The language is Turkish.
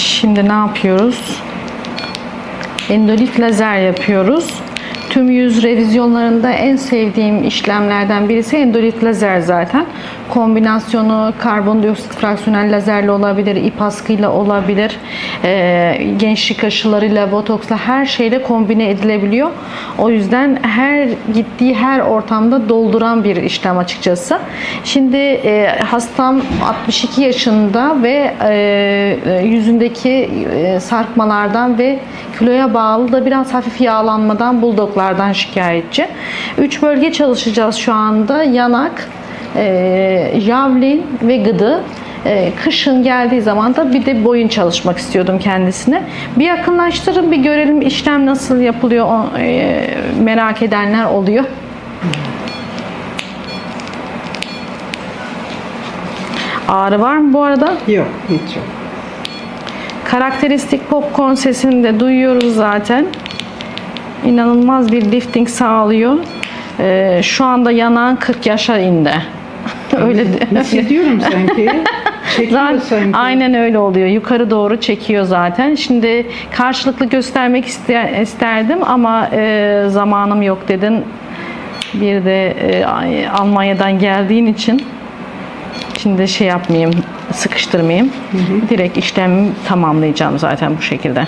Şimdi ne yapıyoruz? Endolit lazer yapıyoruz. Tüm yüz revizyonlarında en sevdiğim işlemlerden birisi endolit lazer zaten. Kombinasyonu karbondioksit fraksiyonel lazerle olabilir, ip askıyla olabilir, e, gençlik aşılarıyla, botoksla her şeyle kombine edilebiliyor. O yüzden her gittiği her ortamda dolduran bir işlem açıkçası. Şimdi e, hastam 62 yaşında ve e, e, yüzündeki e, sarkmalardan ve kiloya bağlı da biraz hafif yağlanmadan buldoklardan şikayetçi. Üç bölge çalışacağız şu anda. Yanak, e, javlin ve gıdı. E, kışın geldiği zaman da bir de boyun çalışmak istiyordum kendisine. Bir yakınlaştırın bir görelim işlem nasıl yapılıyor o, e, merak edenler oluyor. Ağrı var mı bu arada? Yok hiç yok. Karakteristik popcorn sesini de duyuyoruz zaten. İnanılmaz bir lifting sağlıyor. Ee, şu anda yanağın 40 yaşa indi. öyle. Hissediyorum sanki. Çekiyor Zaten sanki. aynen öyle oluyor. Yukarı doğru çekiyor zaten. Şimdi karşılıklı göstermek iste- isterdim ama e, zamanım yok dedin. Bir de e, Almanya'dan geldiğin için şimdi şey yapmayayım, sıkıştırmayayım. Direkt işlemi tamamlayacağım zaten bu şekilde.